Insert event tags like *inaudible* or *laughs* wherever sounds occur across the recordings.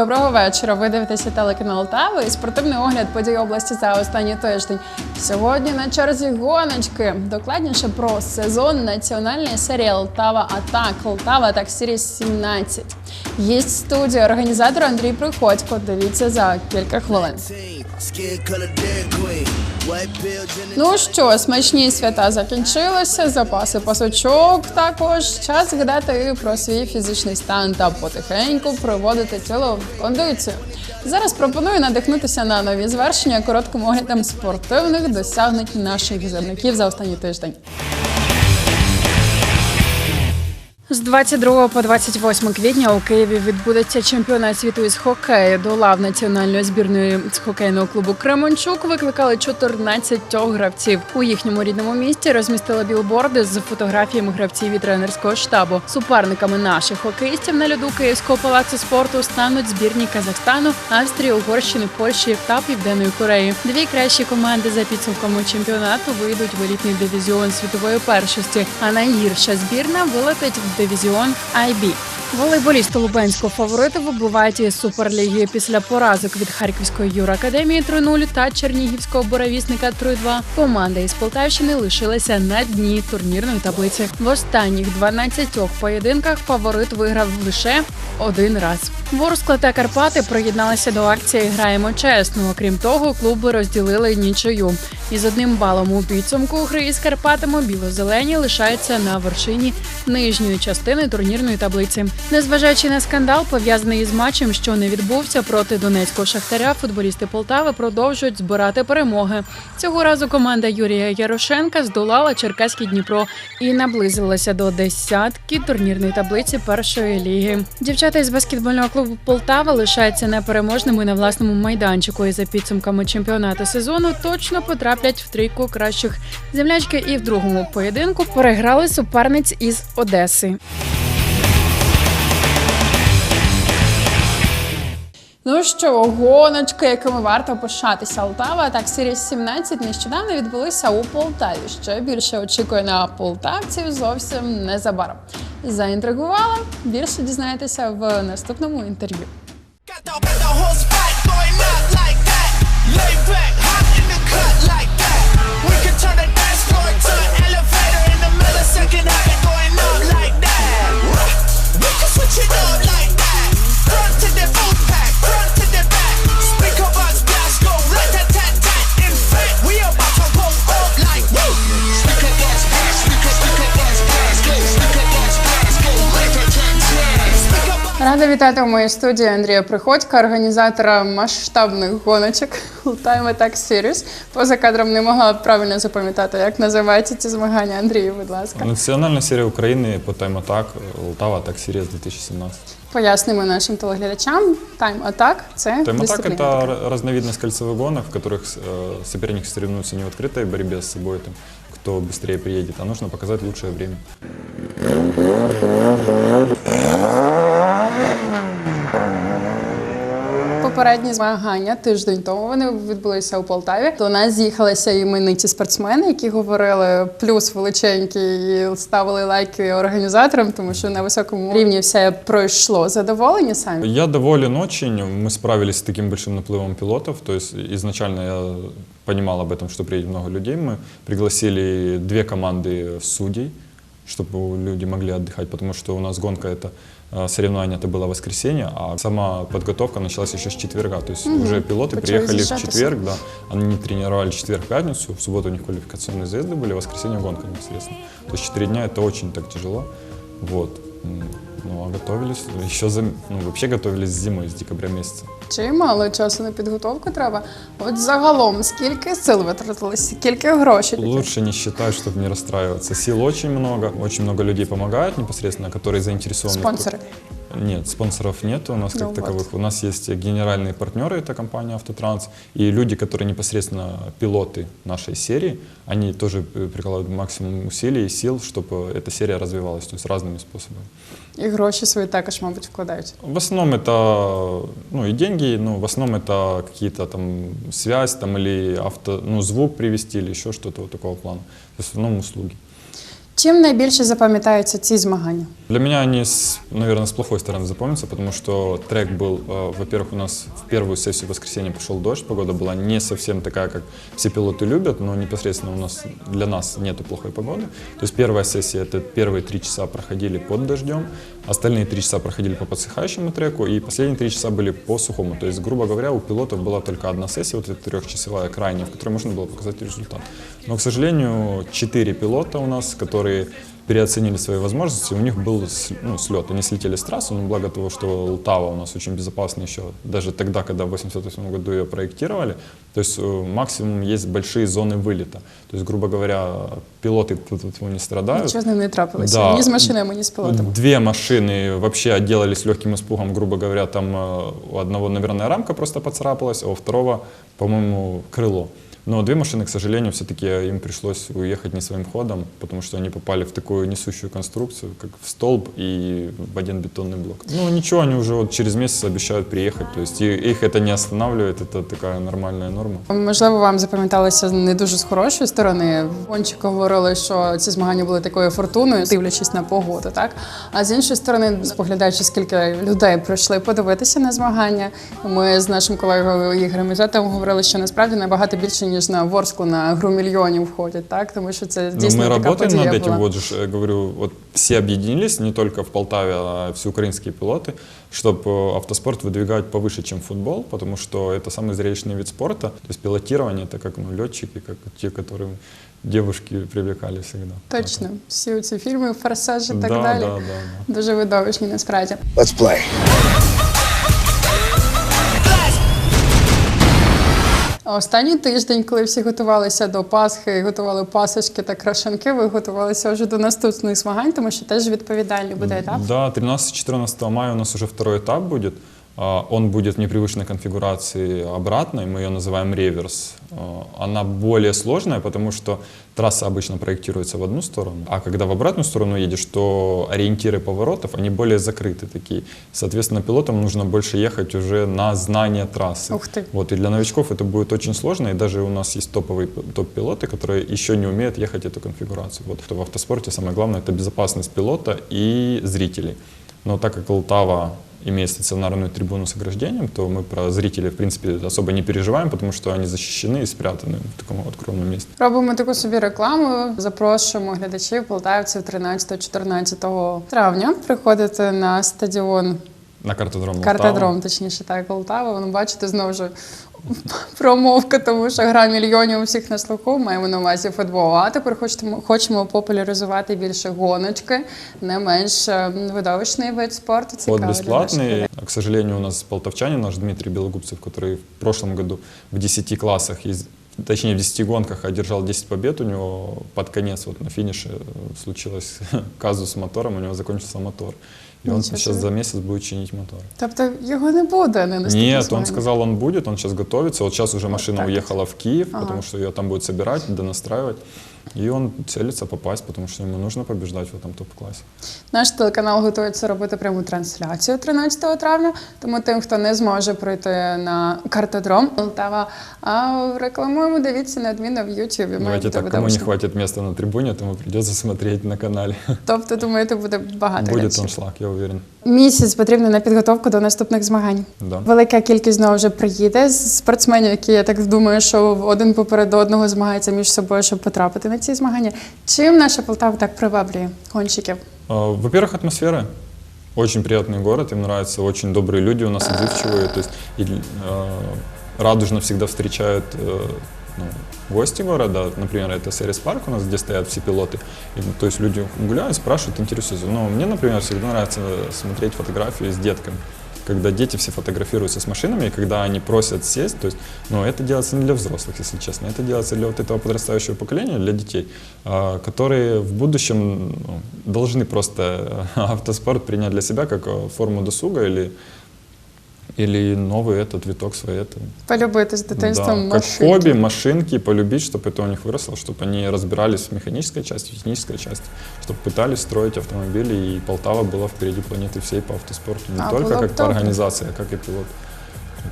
Доброго вечора. Ви дивитеся телеканал Тава і спортивний огляд подій області за останній тиждень. Сьогодні на черзі гоночки. Докладніше про сезон національної серії Лтава Атак. Лтава Атак Сіріс 17. Є студія організатор Андрій Приходько. Дивіться за кілька хвилин. Ну що, смачні свята закінчилися, запаси пасочок також. Час гадати про свій фізичний стан та потихеньку приводити тіло в кондицію. Зараз пропоную надихнутися на нові звершення коротким оглядом спортивних досягнень наших земляків за останній тиждень. З 22 по 28 квітня у Києві відбудеться чемпіонат світу із хокею. До лав національної збірної з хокейного клубу Кременчук викликали 14 гравців. У їхньому рідному місті розмістили білборди з фотографіями гравців і тренерського штабу. Суперниками наших хокеїстів на льоду Київського палацу спорту стануть збірні Казахстану, Австрії, Угорщини, Польщі та Південної Кореї. Дві кращі команди за підсумками чемпіонату вийдуть в елітний дивізіон світової першості, а найгірша збірна вилетить в дивізіон IB. Волейболісти Лубенського фаворити вибувають із суперліги після поразок від Харківської юракадемії 3-0 та Чернігівського буравісника 3-2. Команда із Полтавщини лишилася на дні турнірної таблиці. В останніх 12 поєдинках фаворит виграв лише один раз. Ворскла та Карпати приєдналися до акції Граємо чесно. Окрім того, клуби розділили нічию. Із одним балом у підсумку гри із Карпатами біло-зелені лишаються на вершині нижньої частини турнірної таблиці. Незважаючи на скандал, пов'язаний із матчем, що не відбувся проти донецького шахтаря, футболісти Полтави продовжують збирати перемоги. Цього разу команда Юрія Ярошенка здолала Черкаський Дніпро і наблизилася до десятки турнірної таблиці першої ліги. Дівчата із баскетбольного клубу Полтава лишаються непереможними на власному майданчику. І за підсумками чемпіонату сезону точно потраплять в трійку кращих. Землячки і в другому поєдинку переграли суперниць із Одеси. Ну що, гоночки, якими варто пишатися Полтава, так Series 17 нещодавно відбулися у Полтаві. Ще більше очікує на полтавців зовсім незабаром. Заінтригувала? Більше дізнаєтеся в наступному інтерв'ю. вітати у моїй студії Андрія Приходька, організатора масштабних гоночок Time Attack Series. Поза кадром не могла правильно запам'ятати, як називаються ці змагання. Андрію, будь ласка. Национальная серия Украины по Time Attack, Лтава Attack Series 2017. Пояснимо нашим телеглядачам. Time Attack – це Time Attack дисципліна. это така. р- разновидность кольцевых гонок, в которых э, соперники соревнуются не в открытой борьбе с собой, там, кто быстрее приедет, а нужно показать лучшее время. Попередні змагання тиждень тому вони відбулися у Полтаві. До нас з'їхалися імениті спортсмени, які говорили плюс величенький і ставили лайки організаторам, тому що на високому рівні все пройшло. Задоволені самі. Я доволен очень, мы справились с таким большим наплывом пилотов, то есть изначально я понимал об этом, что приедет много людей, мы пригласили две команды судей, чтобы люди могли отдыхать, потому что у нас гонка это э, соревнование это было воскресенье, а сама подготовка началась еще с четверга. То есть уже пилоты Почали приехали в съезжаться. четверг, да. Они тренировали четверг-пятницу, в субботу у них квалификационные заезды были, в воскресенье гонка непосредственно. То есть четыре дня это очень так тяжело. Вот. М, Ну, а готовились, еще за, ну, вообще готовились с зимой, с декабря месяца. Чи мало часу на підготовку треба? От загалом, скільки сил витратили, скільки грошей? таких? Лучше не считать, чтобы не расстраиваться. Сил очень много, очень много людей помогают непосредственно, которые заинтересованы. в Спонсоры. Нет, спонсоров нет у нас как Ну вот. таковых. У нас есть генеральные партнеры, это компания «Автотранс», и люди, которые непосредственно пилоты нашей серии, они тоже э, прикладывают максимум усилий и сил, чтобы эта серия развивалась, то есть разными способами. І гроші свої також, мабуть, вкладають. В основном это ну, и деньги, но в основном это какие-то там связь там, или авто, ну, звук привести или еще что-то вот такого плана. В основном услуги. Чим найбільше запам'ятаються ці змагання? Для меня они, с, наверное, с плохой стороны запомнятся, потому что трек был, э, во-первых, у нас в первую сессию в воскресенье пошел дождь, погода была не совсем такая, как все пилоты любят, но непосредственно у нас для нас нету плохой погоды. То есть первая сессия, это первые три часа проходили под дождем, остальные три часа проходили по подсыхающему треку, и последние три часа были по сухому. То есть, грубо говоря, у пилотов была только одна сессия, вот эта трехчасовая крайняя, в которой можно было показать результат. Но, к сожалению, четыре пилота у нас, которые переоценили свои возможности, у них был с- ну, слет. Они слетели с трассы, но благо того, что Лтава у нас очень безопасна еще, даже тогда, когда в 88 году ее проектировали, то есть э, максимум есть большие зоны вылета. То есть, грубо говоря, пилоты тут вот не страдают. Нічого з ним не трапилося. Да. Ні з машинами, ні з пілотами. Две машины вообще отделались легким испугом, грубо говоря, там э, у одного, наверное, рамка просто поцарапалась, а у второго, по-моему, крыло. Но две машины, к сожалению, все-таки им пришлось уехать не своим ходом, потому что они попали в такую несущую конструкцию, как в столб и в один бетонный блок. Ну ничего, они уже вот через месяц обещают приехать, то есть и- их это не останавливает, это такая нормальная норма. Можливо, вам запам'яталося не дуже з хорошої сторони. Гонщики говорили, що ці змагання були такою фортуною, дивлячись на погоду, так? А з іншої сторони, споглядаючи, скільки людей прийшли подивитися на змагання, ми з нашим колегою Ігорем Ізетом говорили, що насправді набагато більше, ніж на Ворску на гру мільйонів входять, так? Тому що це Ну, дійсно мы така работаем подія над этим, була. вот же, ж, я говорю, вот все объединились, не только в Полтаве, а всеукраинские пилоты, чтобы автоспорт выдвигать повыше, чем футбол, потому что это самый зрелищный вид спорта. То есть пилотирование, это как ну, летчики, как те, которые девушки привлекали всегда. Точно, всі ці фільми, форсаж і Да, так далі. да, да, да. Дуже видовищні насправді. Let's play. Останній тиждень, коли всі готувалися до Пасхи, готували пасочки та крашанки, ви готувалися вже до наступних змагань, тому що теж відповідальний буде етап. Да, 13-14 мая у нас уже второй этап будет. А, Он будет в непривычной конфигурации обратной, мы ее называем реверс. А, Она более сложная, потому что трасса обычно проектируется в одну сторону, а когда в обратную сторону едешь, то ориентиры поворотов, они более закрыты такие. Соответственно, пилотам нужно больше ехать уже на знание трассы. Ух ты. Вот, и для новичков это будет очень сложно, и даже у нас есть топовые топ-пилоты, которые еще не умеют ехать эту конфигурацию. Вот в автоспорте самое главное – это безопасность пилота и зрителей. Но так как Полтава имеет стационарную трибуну с ограждением, то мы про зрителей, в принципе, особо не переживаем, потому что они защищены и спрятаны в таком откровенном месте. Робимо таку собі рекламу. Запрошуємо глядачів полтавців 13-14 травня приходити на стадіон На картодром Полтава. Картодром, точніше, так, Полтава. Ви бачите знову ж промовка, тому що гра мільйонів у всіх на слуху, маємо на увазі футбол. А тепер хочемо, хочемо популяризувати більше гоночки, не менш е, видовищний вид спорту. Вход цікавий для наших бесплатный. людей. К сожалению, у нас полтавчанин, наш Дмитрий Белогубцев, который в прошлом году в 10 классах, ез- точнее в 10 гонках одержал 10 побед, у него под конец, вот на финише э, случилось *laughs* казус с мотором, у него закончился мотор. И он Ничего сейчас себе. за месяц будет чинить мотор. Тобто його не буде не Нет, он сказал, он будет, он сейчас готовится. Вот сейчас уже машина так уехала в Киев, Ага. потому что ее там будет собирать, донастраивать. И он целится попасть, потому что ему нужно побеждать в этом топ-классе. Наш телеканал готується робити пряму трансляцію 13 травня. Тому тим, хто не зможе прийти на картодром Полтава, а рекламуємо, дивіться неодмінно в Ютубі. Давайте так, кому не видовищно. хватит места на трибуне, тому придется смотреть на канале. Тобто, думаєте, буде багато Будет глядачів? аншлаг, я уверен. Місяць потрібно на підготовку до наступних змагань. Да. Велика кількість знову вже приїде з спортсменів, які я так думаю, що один поперед одного змагаються між собою, щоб потрапити на ці змагання. Чим наша Полтава так приваблює гонщиків? А, Во-первых, атмосфера. Очень приятный город, им нравится, очень добрые люди у нас, отзывчивые. То есть и, э, радужно всегда встречают э, ну, гости города. Например, это Сервис парк у нас, где стоят все пилоты. И, то есть люди гуляют, спрашивают, интересуются. Но мне, например, всегда нравится смотреть фотографии с детками. Когда дети все фотографируются с машинами, и когда они просят сесть, то есть, ну, это делается не для взрослых, если честно, это делается для вот этого подрастающего поколения, для детей, а, которые в будущем ну, должны просто э, *laughs* автоспорт принять для себя как э, форму досуга или, или новый этот виток свой. Это, Полюбити з дитинством да, как машинки. хобби, машинки, полюбить, чтобы это у них выросло, чтобы они разбирались в механической части, в технической части, чтобы пытались строить автомобили, и Полтава была впереди планеты всей по автоспорту. Не А, только было бы как по добре. организации, а как и пилот.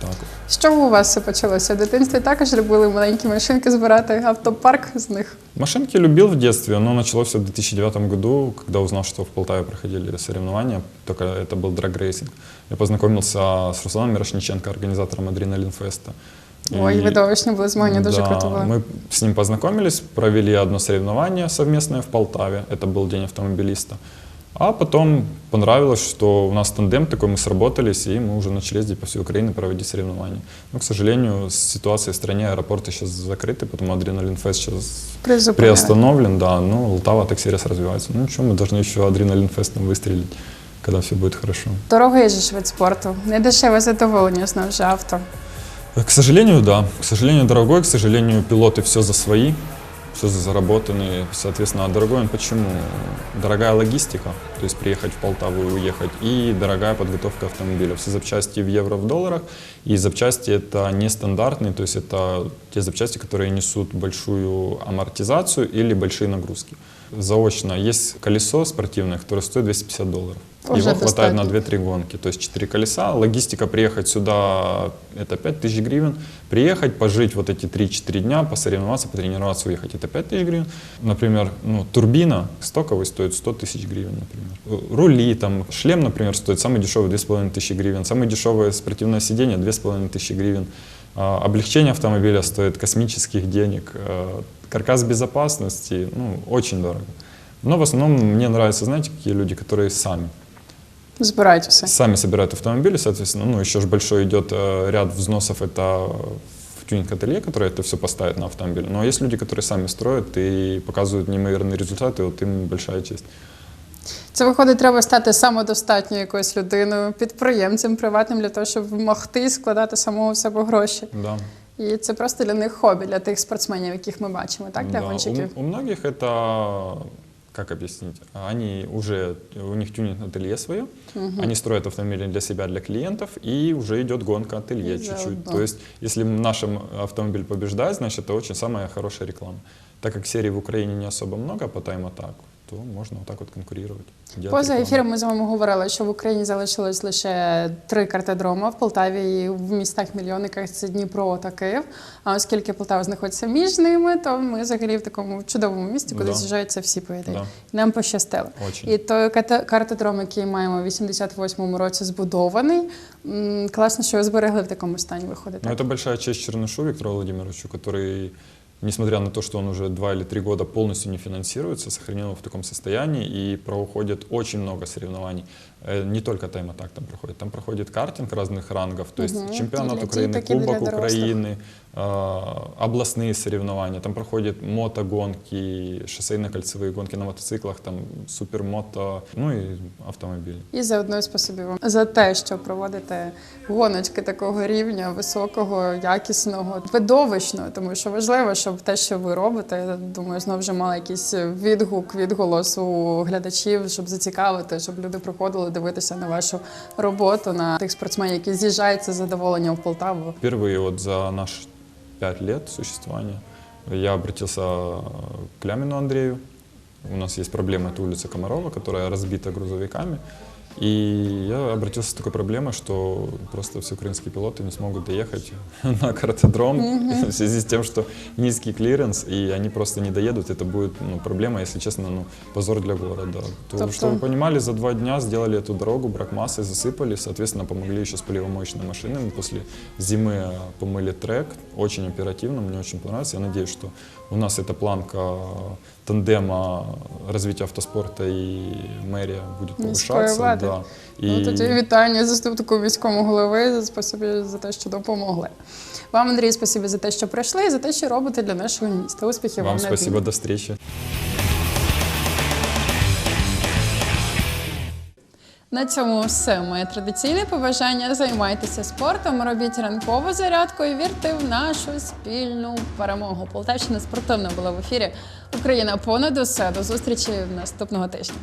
Так. от. З чого у вас все почалося? В дитинстві також любили маленькі машинки збирати автопарк з них. Машинки любил в детстве, но началось все в 2009 году, когда узнал, что в Полтаве проходили соревнования, только это был драг-рейсинг. Я познакомился с Русланом Мирошниченко, организатором Адреналин Феста. Ой, И- видовищні були змагання, дуже да, круто було. Мы с ним познакомились, провели одно соревнование совместное в Полтаве. Это был День автомобилиста. А потом понравилось, что у нас тандем такой, мы сработались, и мы уже начали ездить по всей Украине проводить соревнования. Но, к сожалению, ситуация в стране, аэропорты сейчас закрыты, потому Адреналин Фест сейчас Призупиняли. приостановлен, да, но Полтава так серьезно развивается. Ну что, мы должны еще Адреналин Фестом выстрелить, когда все будет хорошо. Дорогий же ж вид спорту. Не дешеве задоволення знову ж авто. К сожалению, да. К сожалению, дорогой. К сожалению, пилоты все за свои, все за заработанные. Соответственно, а дорогой он почему? Дорогая логистика, то есть приехать в Полтаву и уехать, и дорогая подготовка автомобиля. Все запчасти в евро, в долларах, и запчасти это нестандартные, то есть это те запчасти, которые несут большую амортизацию или большие нагрузки. Заочно есть колесо спортивное, которое стоит 250 долларов. Уже Его хватает на достаточно. 2-3 гонки, то есть 4 колеса. Логистика приехать сюда это 5000 гривен. Приехать, пожить вот эти 3-4 дня, посоревноваться, потренироваться, уехать это 5000 гривен. Например, ну, турбина стоковый стоит 100 тысяч гривен, например. Рули, там, шлем, например, стоит самый дешевый 2500 гривен. Самое дешевое спортивное сиденье 2500 гривен. А, Облегчение автомобиля стоит космических денег. Э, Каркас безопасности, ну, очень дорого. Но в основном мне нравятся, знаете, какие люди, которые сами Збирають усе. сами собирают автомобили, соответственно, ну, еще же большой идет э, ряд взносов, это в тюнинг-ателье, которые это все поставят на автомобиль. Но есть люди, которые сами строят и показывают неимоверные результаты, вот им большая честь. Це виходить, треба стати самодостатньою якоюсь людиною, підприємцем приватним для того, щоб могти складати самого в себе гроші. Да. І це просто для них хобі, для тих спортсменів, яких ми бачимо, так, для Да. гонщиків. У, у многих это, Как объяснить, они уже, у них тюнинг-ателье свое, они строят автомобили для себя, для клиентов, и уже идет гонка ателье чуть-чуть. То есть, если наш автомобиль побеждает, значит, это очень самая хорошая реклама. Так как серий в Украине не особо много по тайм-атак, то можно вот так вот конкурировать. делать Поза рекламу. ефіром ми з вами говорили, що в Україні залишилось лише три картодроми в Полтаві і в містах-мільйонниках це Дніпро та Київ. А оскільки Полтава знаходиться між ними, то ми взагалі в такому чудовому місті, куди Да. з'їжджаються всі по ідеї. Да. Нам пощастило. Очень. І той ката- картодром, який маємо в 88-му році збудований. м, Класно, що його зберегли в такому стані. Виходить. Ну, так? это большая честь Чернышу Виктору Владимировичу, который, несмотря на то, что он уже два или три года полностью не финансируется, сохранил его в таком состоянии и проходит очень много соревнований. Э, Не только тайм-атак там проходит, там проходит картинг разных рангов, то есть Мгм. чемпионат Украины, Кубок. Украины, областные соревнования, там проходят мотогонки, шоссейно-кольцевые гонки на мотоциклах, там супермото, ну и автомобили. І заодно спасибі вам за те, що проводите гоночки такого рівня, високого, якісного, видовищного, тому що важливо, щоб те, що ви робите, я думаю, знову вже мало якийсь відгук, відголос у глядачів, щоб зацікавити, щоб люди приходили дивитися на вашу роботу, на тих спортсменів, які з'їжджаються з задоволенням в Полтаву. Впервые вот за наш пять лет существования я обратился к Лямину Андрею. У нас есть проблема, это улица Комарова, которая разбита грузовиками. И я обратился с такой проблемой, что просто все украинские пилоты не смогут доехать *laughs* на картодром *laughs* в связи с тем, что низкий клиренс, и они просто не доедут. Это будет ну, проблема, если честно, ну, позор для города. То, Тобто- Чтобы вы понимали, за два дня сделали эту дорогу, брак массы засыпали, соответственно, помогли еще с поливомоечными машинами. После зимы помыли трек, очень оперативно, мне очень понравилось. Я надеюсь, что у нас эта планка тандема развития автоспорта и мэрия будет Міської повышаться. влади. Да. Ну, тоді вітання заступнику міському голови. Спасибі за те, що допомогли. Вам, Андрій, спасибі за те, що прийшли, і за те, що робите для нашого міста. Успіхів вам на спасибо, війні. до встречи. На цьому все. Моє традиційне побажання. Займайтеся спортом, робіть ранкову зарядку і вірте в нашу спільну перемогу. Полтавщина спортивна була в ефірі. Україна понад усе. До зустрічі наступного тижня.